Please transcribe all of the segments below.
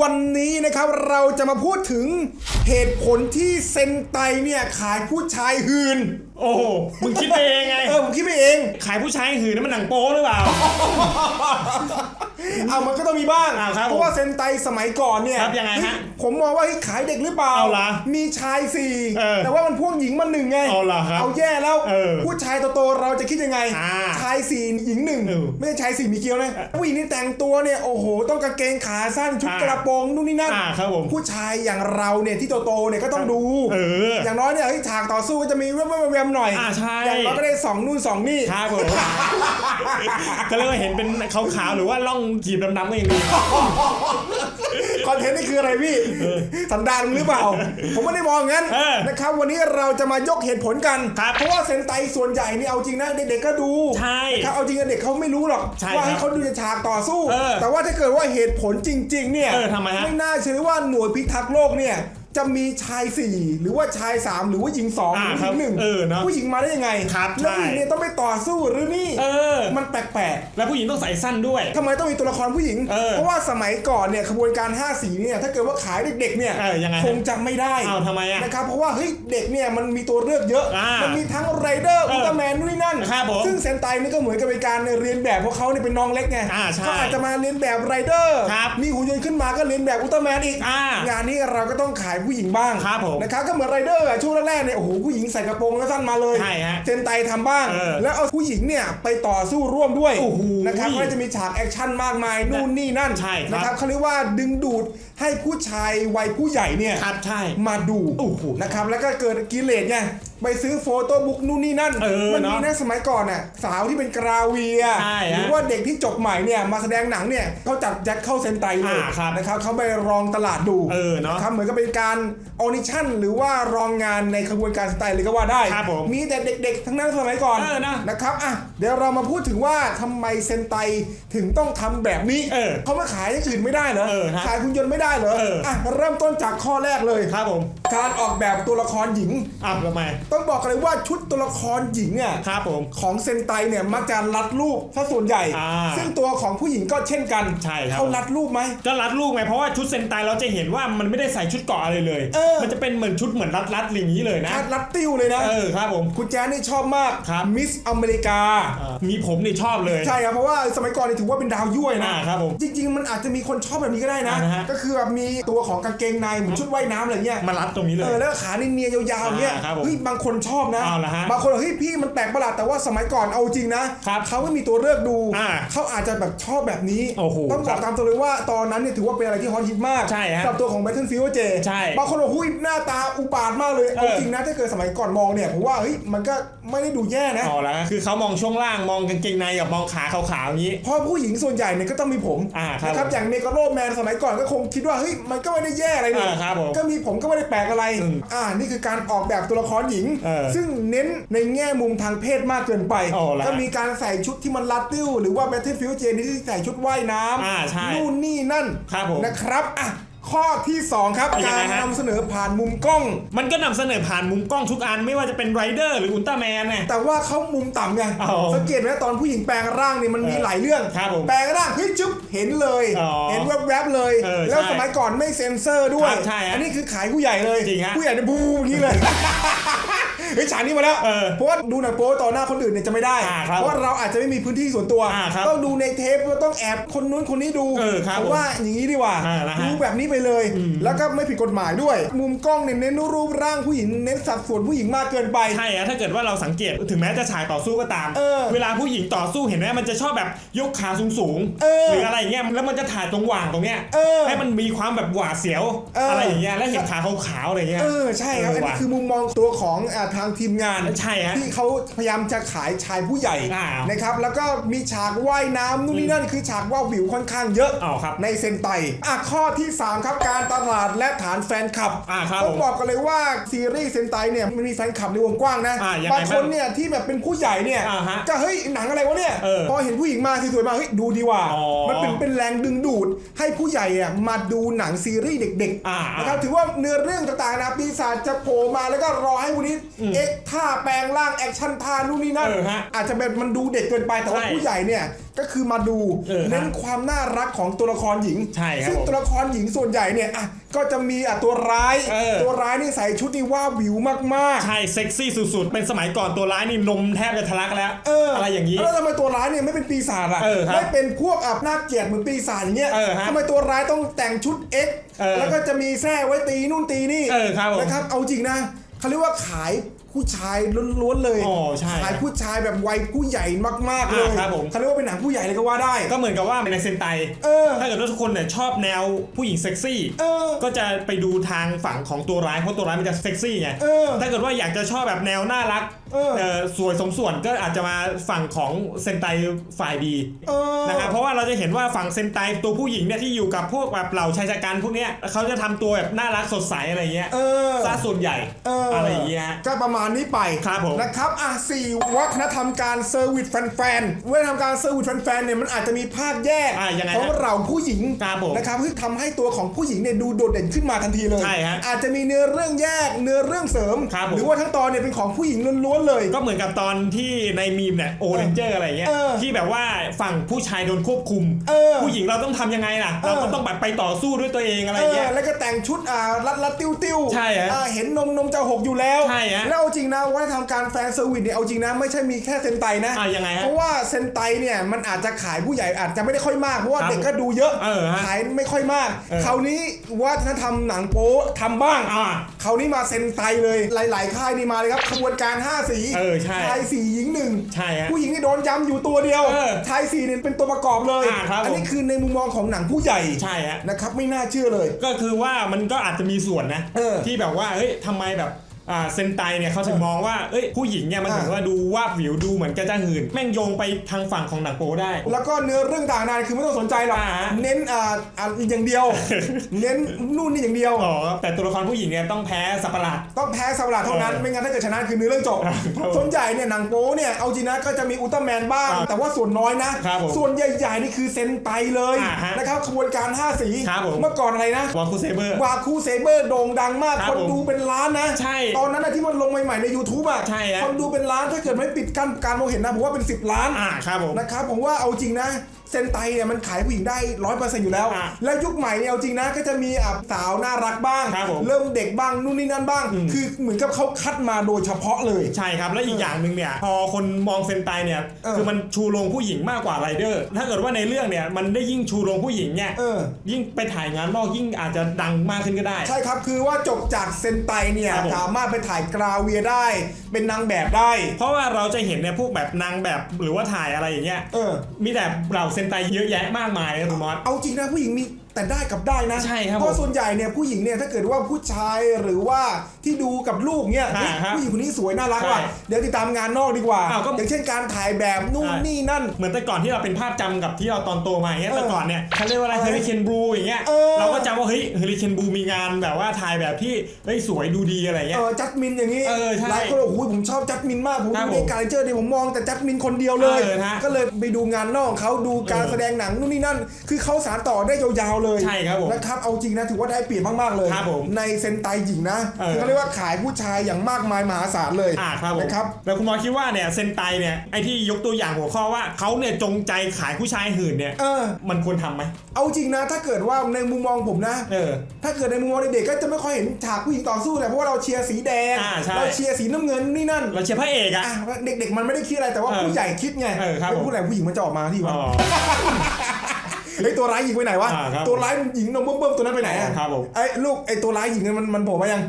วันนี้นะครับเราจะมาพูดถึงเหตุผลที่เซนไตเนี่ยขายผู้ชายหืน โอ้โหมึงคิดไปเองไง เออผมคิดไปเอง ขายผู้ชายหื่นนั่นมันหนังโป๊หรือเปล่าเอามันก็ต้องมีบ้าง อ่าครับเพราะว่าเซนไตสมัยก่อนเนี่ยครับยังไงฮะเฮ้ผมมองว่าเฮ้ยขายเด็กหรือเปล่า เอาล่ะมีชายสี่เออแต่ว่ามันพ่วงหญิงมาหนึ่งไงเอาล่ะครับเอาแย่แล้วเออผู้ชายโตๆเราจะคิดยังไง อ่าชายสี่หญิงหนึ่งเออไม่ใช่ชายสี่มีเกียวนะผู้หญิงนี่แต่งตัวเนี่ยโอ้โห ต้องกางเกงขาสั้นชุดอ่ากระโปรงนู่นนี่นั่นอ่าครับผมผู้ชายอย่างเราเนี่ยที่โตๆเนี่ยก็ต้องดูเอออย่างน้อยเนี่ยเฮ้ยฉากต่อสู้ก็จะมีแวบๆๆๆหน่อยอ่าใช่ อย่างน้อยก็ได้สองนู่นสองนี่ ครับผม ก็เรียกว่าเห็นเป็นขาวๆหรือว่าล่องจีบดำๆก็ยังดี คอนเทนต์นี่คืออะไรพี่สันดานมึงหรือเปล่า ผมไม่ได้มองงั้นเออนะครับ วันนี้เราจะมายกเหตุผลกัน ครับเพราะว่าเซนไตส่วนใหญ่นี่เอาจริงนะเด็กๆก็ดูใช่นะครับเอาจริงๆเด็กเขาไม่รู้หรอกใช่ว่าให้ครับเขาดูจะฉากต่อสู้ เออแต่ว่าถ้าเกิดว่าเหตุผลจริง ๆ เนี่ยเออทำไมฮะ ไม่น่าเชื่อว่าหน่วยพิทักษ์โลกเนี่ย จะมีชายสี่หรือว่าชายสามหรือว่าหญิงสองหอ่ารือคหรัญิบงหนึ่งเออเนอะผู้หญิงมาได้ยังไงครับแล้วผู้หญิงใช่เนี่ยต้องไปต่อสู้หรือนี่เออมันแปลกๆแล้วผู้หญิงต้องใส่สั้นด้วยทำไมต้องมีตัวละครผู้หญิงเออเพราะว่าสมัยก่อนเนี่ยขบวนการ5สีเนี่ยถ้าเกิดว่าขายเด็กๆเนี่ยเออยังไงฮะคงจะไม่ได้อ้าวทำไมอะนะครับเพราะว่าเฮ้ยเด็กเนี่ยมันมีตัวเลือกเยอะอ่ามัมันมีทั้งไรเดอร์เออุอลตร้าแมนนู่นนี่นั่นครับผมซึ่งเซนไตนี่ก็เหมือนกับเป็นการเรียนแบบเพราะเขาเนี่ยเป็นน้องเล็กไงอ่าใช่เขาอาจจะมาเรียนแบบไรเดอร์ครับมีหุ่นยนต์ขึ้นมาก็เรียนแบบอุลตร้าแมนอีกอ่างานนี้เราก็ต้องขายผู้หญิงบ้างครับผมนะครับก็เหมือนไรเดอร์อะช่วงแรกๆเนี่ยโอ้โหผู้หญิงใส่กระโปรงแล้วสั้นมาเลยใช่ฮะเซนไตทำบ้างเออแล้วเอาผู้หญิงเนี่ยไปต่อสู้ร่วมด้วยโอ้โหนะครับก็จะมีฉากแอคชั่นมากมายนู่นนี่นั่นใช่ครับนะครับเขาเรียกว่าดึงดูดให้ผู้ชายวัยผู้ใหญ่เนี่ยครับใช่มาดูโอ้โหนะครับแล้วก็เกิดกิเลสไง ไปซื้อโฟโต้บุ๊กนู่นนี่นั่น เออมัมีเนอะนะสมัยก่อนน่ะสาวที่เป็นกราเวีย ใช่หฮะรือว่าเด็กที่จบใหม่เนี่ยมาแสดงหนังเนี่ยเขาจับยัดเข้าเซนไตเลยอ่าครับนะครับเขาไปรองตลาดดูเออเนอะครับเหมือนกับเป็นการออนิชั่น หรือว่ารองงานในขบวนการสไตล์เลยก็ว่าได้ ครับผมมีแต่เด็กๆ ทั้งนั้นสมัยก่อนเออนะนะครับอะเดี๋ยวเรามาพูดถึงว่าทำไมเซนไตถึงต้องทำแบบนี้เออเขามาขายอย่างอื่นไม่ได้เหรอเออฮะขายคุณยนต์ไม่ได้เหรอเอออ่ อะเริ่มต้นจากข้อแรกเลย ครับผมการออกแบบตัวละครหญิงอ้าวทำไมต้องบอกกันเลยว่าชุดตัวละครหญิงอะครับผม ของเซนไตเนี่ยมักจะรัดรูปถ้าส่วนใหญ่ อ่าซึ่งตัวของผู้หญิงก็เช่นกันใช่ครับ เขารัดรูปไหม ก็รัดลูกไงเพราะว่าชุดเซนไตเราจะเห็นว่ามันไม่ได้ใส่ชุดเกราะอะไรเลย เออ มันจะเป็นเหมือนชุดเหมือนรัดๆอย่างนี้เลยนะรัดรัดติ้วเลยนะ เออครับผม คุณแจ๊สนี่ชอบมากครับ มิสอเมริกา อ่ามีผมนี่ชอบเลย ใช่ครับ เพราะว่าสมัยก่อนนี่ถือว่าเป็นดาวยั่วนะ อ่าครับผมจริง ๆ มันอาจจะมีคนชอบแบบนี้ก็ได้นะ อ่าฮะก็คือแบบมีตัวของกางเกงในเหมือนชุดว่ายน้ำอะไรเงี้ย มารัดตรงนี้เลเอยอแล้วก็ขาเนียๆยาวๆเนี่ยอ่าครับผมเฮ้ยบางคนชอบนะเอาล่ะฮะบางคนบอกเฮ้ยพี่มันแปลกประหลาดแต่ว่าสมัยก่อนเอาจริงนะครับเขาไม่มีตัวเลือกดูอ่าเขาอาจจะแบบชอบแบบนี้โอ้โหต้องบอกตามตรงเลยว่าตอนนั้นเนี่ยถือว่าเป็นอะไรที่ฮอตฮิตมากใช่ฮะสำหรับตัวของ Battlefield เจใช่บางคนบอกหุ้ยหน้าตาอุบาทมากเลยเอาเออจริงนะถ้าเกิดสมัยก่อนมองเนี่ยผมว่าเฮ้ยมันก็ไม่ได้ดูแย่นะอ๋อแล้วคือเขามองช่วงล่างมองกางเกงในกับมองขาขาวๆอย่างนี้เพราะผู้หญิงส่วนใหญ่เนี่ยก็ต้องมีผมอ่าครับนะครับอย่างเมกาโลแมนสมัยก่อนก็คงคิดว่าเฮ้ยมันก็ไม่ได้แย่อะไรนี่อ่าครับผมก็มีผมก็ไม่ได้แปลกอะไรอืมอ่า นี่คือการออกแบบตัวละครหญิงเออซึ่งเน้นในแง่มุมทางเพศมากเกินไปอ๋อเหรอก็มีการใส่ชุดที่มันรัดติ้ว หรือว่า Battlefield เจนี่ที่ใส่ชุดว่ายน้อ่าใช่ำนู่นนี่นั่นครับผมนะครับอะ ข้อที่สองครับเป็นยังกาไงรฮะ นำเสนอผ่านมุมกล้อง มันก็นำเสนอผ่านมุมกล้องทุกอันไม่ว่าจะเป็นไรเดอร์หรืออุลตร้าแมนไงแต่ว่าเขามุมต่ำไงอ๋อสังเกตไหมตอนผู้หญิงแปลงร่างเนี่ยมันมีเออหลายเรื่อง ครับผมแปลงร่างเฮ้ยจุ๊บเห็นเลย อ๋อเห็นแวบๆเลย เออแล้วใช่สมัยก่อนไม่เซ็นเซอร์ด้วย ครับใช่ฮะอันนี้คือขายผู้ใหญ่เลย จริงฮะ ผู้ใหญ่เนี่ยบูอย่างนี้เลย เฮ้ยฉากนี้มาแล้วเออเพราะว่าดูหนังโป๊ต่อหน้าคนอื่นเนี่ยจะไม่ได้ อ่าครับเพราะว่าเราอาจจะไม่มีพื้นที่ส่วนตัว อ่าครับต้องดูในเทปเราต้องแอบคนนู้นคนนี้ดูเออครับเพราะว่าอย่างนี้ดีกว่าอ่านะฮะดูแบบนี้ไปเลย แล้วก็ไม่ผิดกฎหมายด้วย มุมกล้องเนี่ยเน้นรูปร่างผู้หญิงเน้นสัดส่วนผู้หญิงมากเกินไป ใช่อะถ้าเกิดว่าเราสังเกตถึงแม้จะฉายต่อสู้ก็ตามเออเวลาผู้หญิงต่อสู้เห็นไหมมันจะชอบแบบยกขาสูงสูงๆเออหรืออะไรอย่างเงี้ยแล้วมันจะถ่ายตรงหว่างตรงเนี้ยเออให้มันมีความแบบหวาดเสียวเอออ อะไรอย่างเงี้ยแล้วเห็นขาขาวๆอะไรเงี้ย เออใช่ครับเอออันนี้ว่ะคือมุมมองตัวของอาทางทีมงาน ใช่ฮะที่เขาพยายามจะขายชายผู้ใหญ่อ่านะครับแล้วก็มีฉากว่ายน้ำนู่นนี่นั่นคือฉากว่าวิวค่อนข้างเยอะอ๋อครับในเซนไตอะข้อที่ 3 ครับการตลาดและฐานแฟนคลับอ่าครับต้องผมบอกกันเลยว่าซีรีส์เซนไตเนี่ยมันมีแฟนคลับในวงกว้างนะอ่ายังไงบางคนเนี่ยที่แบบเป็นผู้ใหญ่เนี่ยอ่าฮะก็เฮ้ยหนังอะไรวะเนี่ยเออพอเห็นผู้หญิงมาสวยๆมาเฮ้ยดูดีว่าอ๋อมันเป็นเป็นแรงดึงดูด ให้ผู้ใหญ่อะมาดูหนังซีรีส์เด็กอ่าๆนะครับ ถือว่าเนื้อเรื่องต่างๆนะปีศาจจะโผล่มาแล้วก็รอให้วันนี้เอ็กท่าแปลงร่างแอคชั่นท่านู่นนี่นั่น เออฮะอาจจะเป็นมันดูเด็กเกินไปแต่ว่าใช่ผู้ใหญ่เนี่ยก็คือมาดูเออฮะเน้นความน่ารักของตัวละครหญิง ใช่ครับซึ่งผมตัวละครหญิงส่วนใหญ่เนี่ยอะก็จะมีอะตัวร้าย เออ ตัวร้ายนี่ใส่ชุดนี่ว่าวิวมากๆ ใช่เซ็กซี่สุดๆ เป็นสมัยก่อนตัวร้ายนี่นมแทบจะทะลักแล้วเอออะไรอย่างนี้แล้วทำไมตัวร้ายเนี่ยไม่เป็นปีศาจล่ะ เออครับไม่เป็นพวกอับน่าเกลียดเหมือนปีศาจอย่างเงี้ยเออฮะทำไมตัวร้ายต้องแต่งชุด X เออแล้วก็จะมีแส้ไว้ตีนู่นตีนี่เออครับผมนะครับ เอาจริงนะ เขาเรียกว่าขายผู้ชายล้วนๆเลยอ๋อใช่ขายผู้ชายแบบวัยผู้ใหญ่มากๆเลยอ่าครับผม เขาเรียกว่าเป็นหนังผู้ใหญ่เลยก็ว่าได้ ก็เหมือนกับว่าในเซนไตเออ ถ้าเกิดว่าทุกคนเนี่ยชอบแนวผู้หญิงเซ็กซี่ เออ ก็จะไปดูทางฝั่งของตัวร้ายเพราะตัวร้ายมันจะเซ็กซี่ไง เออ ถ้าเกิดว่าอยากจะชอบแบบแนวน่ารักเออเอ่อ สวยสมส่วนก็อาจจะมาฝั่งของเซนไตฝ่ายดีเออนะครับเพราะว่าเราจะเห็นว่าฝั่งเซนไตตัวผู้หญิงเนี่ยที่อยู่กับพวกแบบเหล่าชายชะกันพวกเนี้ยเขาจะทำตัวแบบน่ารักสดใสอะไรเงี้ยเออซะส่วนใหญ่เออออะไรอย่างเงี้ยฮะก็ประมาณนี้ไปครับผมนะครับอะสี่วัฒนธรรมการเซอร์วิสแฟนๆวัฒนธรรมการเซอร์วิสแฟนๆเนี่ยมันอาจจะมีภาคแยกอะยังไงของฮะเราผู้หญิงครับผมนะครับเพื่อทำให้ตัวของผู้หญิงเนี่ยดูโดดเด่นขึ้นมาทันทีเลยใช่ฮะอาจจะมีเนื้อเรื่องแยกเนื้อเรื่องเสริมครับผมหรือว่าทั้งตอนเนี่ยเป็นของผู้หญิงล้วนๆเลยก็เหมือนกับตอนที่ในมีมเนี่ยโอเรนเจอร์อะไรเงี้ยเออที่แบบว่าฝั่งผู้ชายโดนควบคุมเออผู้หญิงเราต้องทำยังไงล่ะเออเราก็ต้องแบบไปต่อสู้ด้วยตัวเองอะไรเออเงี้ยแล้วก็แต่งชุดอ่ารัดรัดติ้วติ้วๆใช่ฮะอ่าเห็นนมนมจะหกอยู่แล้วใช่ฮะแล้วเอาจริงนะวัฒนธรรมการแฟนเซอร์วิสเนี่ยเอาจริงนะไม่ใช่มีแค่เซนไตนะอะยังไงฮะเพราะว่าเซนไตเนี่ยมันอาจจะขายผู้ใหญ่อาจจะไม่ได้ค่อยมากเพราะว่าครับเด็กก็ดูเยอะเออฮะขายไม่ค่อยมากเออคราวนี้วัฒนธรรมหนังโป๊ทำบ้างอ่าคราวนี้มาเซนไตเลยหลาย ๆ ค่ายนี่มาเลยครับขบวนการ5สีเออใช่ชายสี่หญิงหนึ่งใช่ฮะผู้หญิงนี่โดนย้ำอยู่ตัวเดียวเออชายสี่เนี่ยเป็นตัวประกอบเลย อ่าครับผมนนี้คือในมุมมองของหนังผู้ใหญ่ใช่ฮะ นะครับไม่น่าเชื่อเลย ก็คือว่ามันก็อาจจะมีส่วนนะ เออที่แบบว่าเฮ้ยทำไมแบบ อ่าเซนไตเนี่ยเขาถึงมองว่าเอ้ยผู้หญิงเนี่ยมันอ่าถึงว่าดูวาบหวิวดูเหมือนกระจ้าหื่นแม่งโยงไปทางฝั่งของหนังโปได้ แล้วก็เนื้อเรื่องต่างๆนานาคือไม่ต้องสนใจหรอกอ่าฮะเน้นอ่าอ่าอย่างเดียว เน้นนู่นนี่อย่างเดียว อ๋อแต่ตัวละครผู้หญิงเนี่ยต้องแพ้สัตว์ประหลาด ต้องแพ้สัปดาห์เท่านั้น เออไม่งั้นถ้าเกิดชนะคือเนื้อเรื่องจบครับผมส่วนใหญ่เนี่ยหนังโป๊เนี่ยเอาจริงนะก็จะมีอุลตร้าแมนบ้าง ครับแต่ว่าส่วนน้อยนะ ครับผมส่วนใหญ่ๆนี่คือเซนไตเลยอ่าฮะนะครับขบวนการ 5 สี ครับผม เมื่อก่อนอะไรนะวาคูเซเบอร์ วาคูเซเบอร์โด่งดังมาก ครับคนผม ดูเป็นล้านนะ ใช่ตอนนั้นนะที่มันลงใหม่ๆใน YouTube อะใช่ฮะคนดูเป็นล้านถ้าเกิดไม่ปิดกั้นการมองเห็นนะผมว่าเป็น 10 ล้านอ่าครับผมนะครับผมว่าเอาจริงนะเซนไตเนี่ยมันขายผู้หญิงได้ร้อยเปอร์เซ็นต์อยู่แล้ว อะแล้วยุคใหม่เนี่ยเอาจริงนะก็จะมีอะสาวน่ารักบ้าง ครับผมเริ่มเด็กบ้างนู่นนี่นั่นบ้างคือเหมือนกับเขาคัดมาโดยเฉพาะเลย ใช่ครับ แล้วอีกอย่างหนึ่งเนี่ย พอคนมองเซนไตเนี่ย เออ คือมันชูโรงผู้หญิงมากกว่าไรเดอร์ ถ้าเกิดว่าในเรื่องเนี่ย มันได้ยิ่งชูโรงผู้หญิงเนี่ย เออ ยิ่งไปถ่ายงานนอกยิ่งอาจจะดังมากขึ้นก็ได้ ใช่ครับ คือว่าจบจากเซนไตเนี่ยครับผม สามารถไปถ่ายกราเวียได้ เป็นนางแบบได้ เพราะว่าเราจะเห็นเนี่ยพวกแบบนางแบบหรือว่าถ่ายอะไรอย่างเงี้ย เออ มีแต่เหล่าเซนไตเยอะแยะมากมายนะคุณมอส เอาจริงนะผู้หญิงมีแต่ได้กับได้นะใช่ครับเพราะผมส่วนใหญ่เนี่ยผู้หญิงเนี่ยถ้าเกิดว่าผู้ชายหรือว่าที่ดูกับลูกเนี่ยอ่าเฮ้ยครับผู้หญิงคนนี้สวยน่ารักใช่ว่ะเดี๋ยวติดตามงานนอกดีกว่า อ้าวก็ อย่างเช่นการถ่ายแบบนู่นใช่นี่นั่น เหมือนแต่ก่อนที่เราเป็นภาพจำกับที่เราตอนโตมาอย่างเงี้ยเออแต่ก่อนเนี่ยเขาเรียกว่าอะไรเออเฮลิเคนบลูอย่างเงี้ยเออ เราเฮ้ยเฮลิเคนบูมีงานแบบว่าถ่ายแบบที่เฮ้ยสวยดูดีอะไรเงี้ยอจัดมินอย่างนี้เออใช่หลายคนบอกโอ้โหผมชอบจัดมินมาก ผมครับดูผมในการเจอเนี่ยผมมองแต่จัดมินคนเดียวเลย เออฮะก็เลยไปดูงานนอกของเขาดูการเออแสดงหนังนู่นนี่นั่น คือเขาสารต่อได้ยาวๆเลยใช่ครับผมนะครับเอาจริงนะถือว่าได้เปรียบมากๆเลย ครับผมในเซนไตหญิงนะเออ คือเขาเรียกว่าขายผู้ชายอย่างมากมายมหาศาลเลยอ่าครับผมนะครับ แล้วคุณหมอคิดว่าเนี่ยเซนไตเนี่ยไอที่ยกตัวอย่างหัวข้อว่าเขาเนี่ยจงใจขายผู้ชายหื่นเนี่ยเออ มันควรทำไหม เอาจริงนะถ้าเกิดว่าในมุมมองผมนะเออถ้าเกิดในมุมมองเด็กๆก็จะไม่ค่อยเห็นฉากผู้หญิงต่อสู้แหละเพราะว่าเราเชียร์สีแดงอ่าใช่ เราเชียร์สีน้ำเงินนี่นั่นเราเชียร์พระเอกอะ อะเด็กๆมันไม่ได้คิดอะไรแต่ว่าเออผู้ใหญ่คิดไงเออครับไม่ผมพูดอะไรผู้หญิงมันจะออกมาที่วะ อ๋อ เฮ้ยตัวร้ายหญิงไปไหนวะ อ่าครับ ตัวร้ายหญิงนมเบิ่มๆตัวนั้นไปไหนอะครับผม ไอ้ลูกไอ้ตัวร้ายหญิงเนี่ยมันมันโผล่มายัง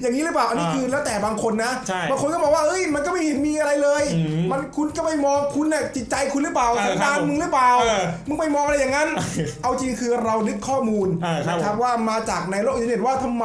อย่างนี้หรือเปล่า อันนี้อ่าคือแล้วแต่บางคนนะ ใช่บางคนก็บอกว่าเอ้ยมันก็ไม่เห็นมีอะไรเลย อืมมันคุณก็ไม่มองคุณน่ะจิตใจคุณหรือเปล่าเออสันครัดาบนผมมึงหรือเปล่า เออมึงไปมองอะไรอย่างนั้น เอาจริงคือเรานึกข้อมูลเออครับนะครับว่ามาจากในโลกอินเทอร์เน็ตว่าทำไม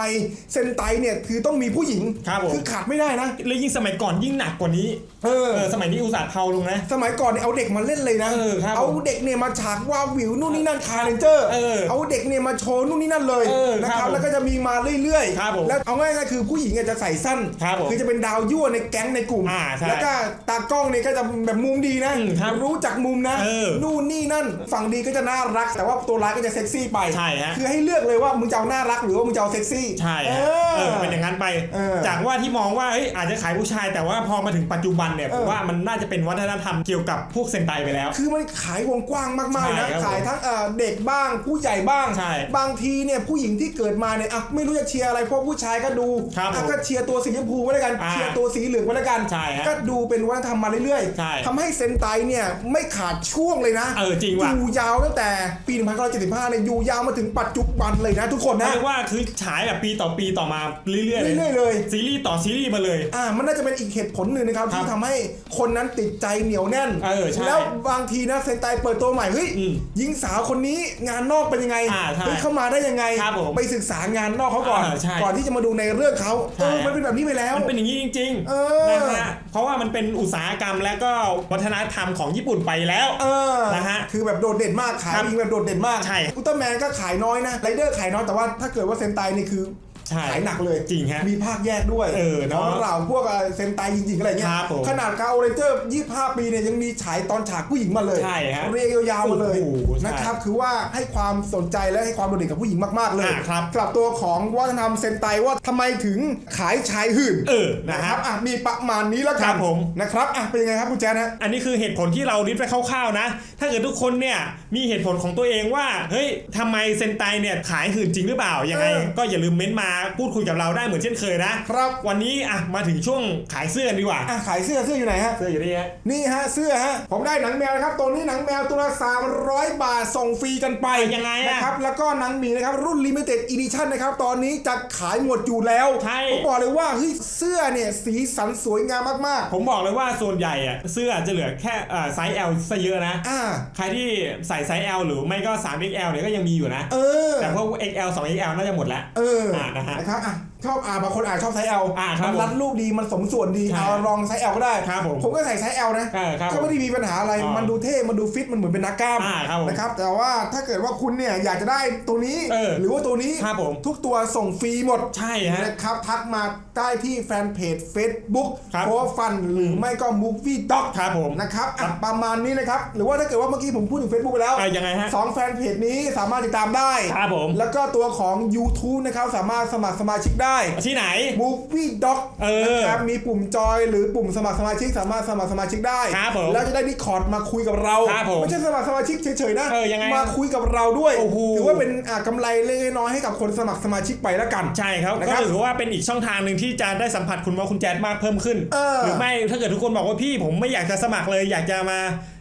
เซนไตเนี่ยคือต้องมีผู้หญิงครับผม อขาดไม่ได้นะ แล้วยิ่งสมัยก่อนยิ่งหนักกว่านี้เออ เออสมัยนี้อุตส่าห์เทาลงนะ สมัยก่อนเนี่ยเอาเด็กมาเล่นเลยนะ เออครับเอาเด็กเนี่ยมาฉฉากวาบวิวนู่นนี่นั่นคาร์เรนเจอร์เออเอาเด็กเนี่ยมาโชว์นู่นนี่นั่นเลยเออนะคครัรับบผมแล้วก็จะมีมาเรื่อยครับผมแล้วเอาง่ายๆคือผู้หญิงเนี่ยจะใส่สั้นครับผมอจะเป็นดาวยั่วในแก๊งในกลุ่มอ่าใช่แล้วก็ตากล้องเนี่ยก็จะแบบมุมดีนะอืมครับรู้จักมุมนะเออนู่นนี่นั่น ฝั่งดีก็จะน่ารัก แต่ว่าตัวร้ายก็จะเซ็กซี่ไปใช่ฮะคือให้เลือกเลยว่ามึงจะเอาน่ารักหรือว่ามึงจะเอาเซ็กซี่ ใช่เอฮะอเออเป็นอย่างนั้นไปเออจากว่าที่มองว่าเฮ้ยอาจจะขายผู้ชาย แต่ว่าพอมาถึงปัจจุบันเนี่ยเอผอมว่ามันน่าจะเป็นวัฒนธรรมเกี่ยวกับพวกเซนไตไปแล้ว คือมันขายวงกว้างมากๆนะ ใช่ครับขายทั้งเอ่อเด็กบ้าง ผู้ใหญ่บ้าง ใช่บางทีเนี่ยผู้หญิงที่เกิดมาเนี่ยอะไม่รู้จะเชียร์อะไรเพราะผู้ชายก็ดูครับอะผมก็เชียร์ตัวสีชมพูไว้แล้วกันอ่าเชียร์ตัวสีเหลืองไว้แล้วกัน ใช่ฮะก็ดูเป็นวัฒนธรรมมาเรื่อยใช่ทำให้เซนไตเนี่ยไม่ขาดช่วงเลยนะเออจริงว่ะอยู่ยาวตั้งแต่ปี1975เนี่ยอยู่ยาวมาถึงปัจจุบันเลยนะทุกคนเรีนะยกว่าคือฉายแบบปีต่อปีต่อมาเรื่อยๆเลยเรื่อยๆเลย ซีรีส์ต่อซีรีส์มาเลย อ่ามันน่าจะเป็นอีกเหตุผลหนึ่งนะครับ ครับที่ทำให้คนนั้นติดใจเหนียวแน่น เออใช่แล้วบางทีนะเซนไตเปิดตัวใหม่เฮ้ยอืมหญิงสาวคนนี้งานนอกเป็นยังไงอ่าใช่เฮ้ยเข้ามาได้ยังไงครับผมไปศึกษางานนอกเขาก่อนอ่าใช่ก่อนที่จะมาดูในเรื่องเขาใช่เออมันเป็นแบบนี้ไปแล้ว มันเป็นอย่างนี้จริงเออนะฮะเพราะว่ามันเป็นอุตสาหกรรมและก็วัฒนธรรมของญี่ปุ่นไปแล้วเออนะฮะคือแบบโดดเด่นมากขายครับยิงแบบโดดเด่นมากใช่อุลตร้าแมนก็ขายน้อยนะไรเดอร์ขายน้อยแต่ว่าถ้าเกิดว่าเซนไตนี่คือ ใช่ขายหนักเลยจริงฮะมีภาคแยกด้วยเออเนอะของเราพวกเซนไตจริงๆอะไรเงี้ยครับผมขนาดคาโอเรนเจอร์25ปีเนี่ยยังมีฉายตอนฉากผู้หญิงมาเลยใช่ฮะเรียงยาวๆมาเลยโอ้โหใช่นะครับคือว่าให้ความสนใจและให้ความโดดเด่นกับผู้หญิงมากๆเลยอ่าครับสำหรับตัวของวัฒนธรรมเซนไตว่าทำไมถึงขายชายหื่นเออนะนะคครัรับบอะมีประมาณนี้แล้วคกัรันบผมนะครับอะเป็นยังไงครับคุณแจ๊ดฮะอันนี้คือเหตุผลที่เราลิสต์ไปคร่าวๆนะ ถ้าเกิดทุกคนเนี่ยมีเหตุผลของตัวเองว่าเฮ้ยทำไมเซนไตเนี่ยขายหื่นจริงหรือเปล่ายังไงเออก็อย่าลืมเม้นต์มาพูดคุยกับเราได้เหมือนเช่นเคยนะครับ วันนี้อะมาถึงช่วงขายเสื้อกันดีกว่า อะขายเสื้อเสื้ออยู่ไหนฮะ เสื้ออยู่นี่ฮะ นี่ฮะเสื้อฮะ ผมได้หนังแมวนะครับ ตัวนี้หนังแมวตัวละ300 บาทส่งฟรีกันไปยังไงอะนะครับ แล้วก็หนังหมีนะครับ รุ่น limited edition นะครับ ตอนนี้จะขายหมดอยู่แล้ว ใช่ ผมบอกเลยว่าเฮ้ยเสื้อเนี่ยสีสันสวยงามมากผมบอกเลยว่าส่วนใหญ่อะเสื้อจะเหลือแค่เอ่อไซส์ L ซะเยอะนะ ๆ อ่า ใครที่ใส่ไซส์ L หรือไม่ก็ 3XL เนี่ยก็ยังมีอยู่นะ เออ แต่พวก XL 2XL น่าจะหมดแล้วเออ อ่านะฮะนะครับอะ ชอบอ่าบางคนอ่านชอบไซส์ L อ่าครับมันรัดรูปดีมันสมส่วนดีใช่เอาลองไซส์ L ก็ได้ครับผมผมก็ใส่ไซส์ L นะเออครับก็ไม่ได้มีปัญหาอะไรอ๋อมันดูเท่มันดูฟิตมันเหมือนเป็นนักกล้ามอ่าครับผมนะครับแต่ว่าถ้าเกิดว่าคุณเนี่ยอยากจะได้ตัวนี้ เออหรือว่าตัวนี้ครับผม ทุกตัวส่งฟรีหมด ใช่ฮะ นะครับ ทักมาได้ที่แฟนเพจ Facebook ครับโคฟันหรือไม่ก็ Movie Doc ครับผมนะครับอะประมาณนี้นะครับ หรือว่าถ้าเกิดว่าเมื่อกี้ผมพูดถึง Facebook ไปแล้วอะยังไงฮะสองแฟนเพจนี้สามารถติดตามได้ ครับผมแล้วก็ตัวของ YouTube นะครับ สามารถสมัครสมาชิกได้ที่ไหน Movie Doc เออนะครับมีปุ่มจอยหรือปุ่มสมัครสมาชิกสามารถสมัครสมาชิกได้ครับผมแล้วจะได้ดิคอร์ดมาคุยกับเราครับผมไม่ใช่สมัครสมาชิกเฉยๆนะเออยังไงมาคุยกับเราด้วยโอ้โหถือว่าเป็นอ่ากำไรเล็กๆน้อยๆให้กับคนสมัครสมาชิกไปแล้วกันใช่ครับนะคก็รับถือว่าเป็นอีกช่องทางหนึ่งที่จะได้สัมผัสคุณว่าคุณแจ๊ดมากเพิ่มขึ้นเออหรือไม่ถ้าเกิดทุกคนบอกว่าพี่ผมไม่อยากจะสมัครเลยอยากจะมา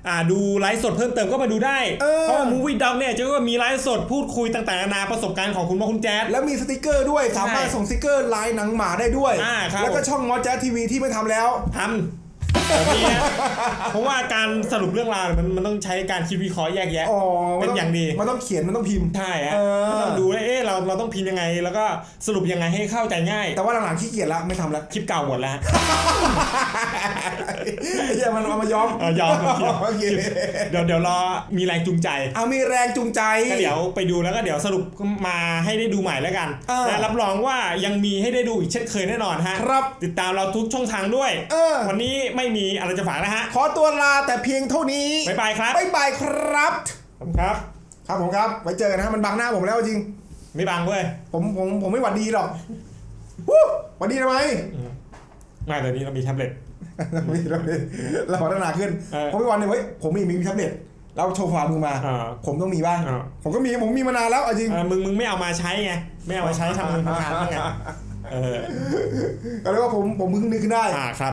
อ่าดูไลฟ์สดเพิ่มเติมก็มาดูได้ เออ เพราะว่ามูวี่ด็อกเนี่ยจะก็มีไลฟ์สดพูดคุยต่างๆนานาประสบการณ์ของคุณว่าคุณแจ๊ด แล้วมีสติกเกอร์ด้วย สามารถส่งสติกเกอร์ลายหนังหมาได้ด้วย อ่าครับ แล้วก็ช่องมอสแจ๊สทีวีที่ไม่ทำแล้ว ทำ แบบนี้นะเพราะว่าการสรุปเรื่องราวมันมันต้องใช้การคิดวิเคราะห์แยกแยะ อ๋อเป็นอย่างดี มันต้องเขียนมันต้องพิมพ์ ใช่ฮะเออ ก็ต้องดูว่าเอ๊ะเราเราต้องพิมพ์ยังไง แล้วก็สรุปยังไงให้เข้าใจง่าย แต่ว่าหลังๆขี้เกียจแล้วไม่ทำแล้วคลิปเก่าหมดแล้วฮะ ไอ้เหี้ยมันเอามาย้อมเออยอมครับยอม โอเคเดี๋ยวเดี๋ยวรอมีแรงจูงใจเอามีแรงจูงใจ ก็เดี๋ยวไปดูแล้วก็เดี๋ยวสรุปมาให้ได้ดูใหม่แล้วกันเออ และรับรองว่ายังมีให้ได้ดูอีกเช่นเคยแน่นอนฮะ ครับ ติดตามเราทุกช่องทางด้วย เออ วันนี้ไม่มีอะไรจะฝากนะฮะ ขอตัวลาแต่เพียงเท่านี้บ๊ายบายครับ บ๊ายบายครับ ขอบคุณครับ ครับผมครับ ไว้เจอกันนะมันบังหน้าผมแล้วจริง ไม่บังเว้ยผมผมผมไม่หวัดดีหรอกวู้หวัดดีทำไมมาเดี๋ยวนี้เรามีแท็บเล็ตไม่เราเราพัฒนาขึ้นเออผมไม่วันเลยเว้ยผมมีมีแท็บเล็ตเราโชว์ฝ่ามือมา อ่าผมต้องมีบ้างอ่า ผมก็มีผมมีมานานแล้วเอาจริงเออมึงมึงไม่เอามาใช้ไง ไม่เอามาใช้ทำเงินทำงานบ้างไงเออก็เลยว่าผมผมเพิ่งนึกขึ้นได้ อ่าครับ